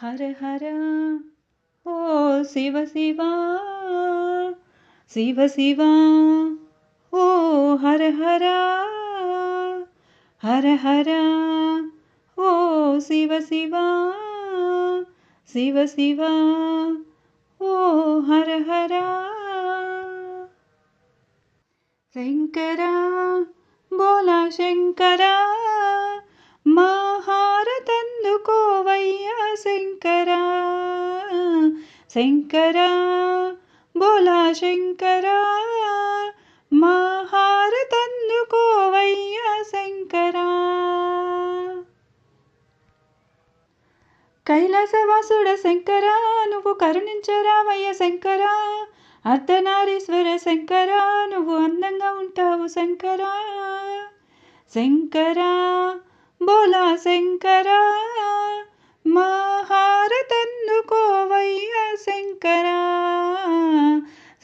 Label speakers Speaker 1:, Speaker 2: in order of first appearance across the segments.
Speaker 1: हर हर ओ शिव शिवा शिव शिवा, ओ हर हर हर हर ओ शिव शिवा शिव शिवा, ओ हर हर। शंकरा, बोला शंकरा। శంకరా బోలా శంకర మహారతందుకోవయ్యా శంకరా. కైలాసవాసుడ శంకరా నువ్వు కరుణించరావయ్య శంకరా. అర్ధనారీశ్వర శంకరా నువ్వు అందంగా ఉంటావు శంకరా. శంకర బోలా శంకరా.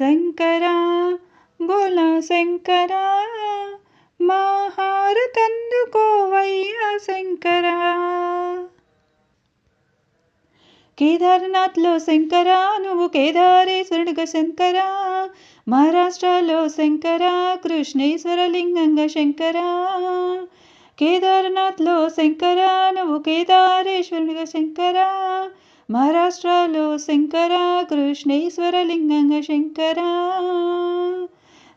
Speaker 1: శంకర బోలా శంకర మహారతందుకోవయ్య శంకరా. కేదార్నాథ్లో శంకరా నువ్వు కేదారేశ్వరుడుగా శంకరా. మహారాష్ట్రలో శంకరా కృష్ణేశ్వరలింగంగా శంకరా. కేదార్నాథ్లో శంకరా నువ్వు కేదారేశ్వరుడిగా శంకరా. మహారాష్ట్రలో శంకర కృష్ణేశ్వర లింగంగా శంకర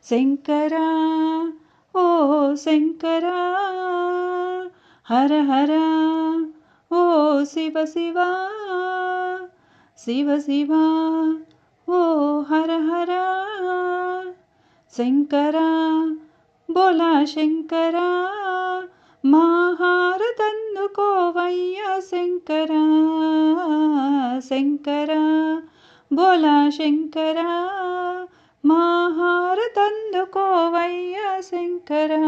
Speaker 1: శంకర ఓ శంకర హర హర ఓ శివ శివ శివ శివ ఓ హర హర శంకర బోలా శంకర మహారతందుకోవయ్య శంకర శంకరా బోలా శంకరా మాహారతందుకోవయ్యా శంకరా.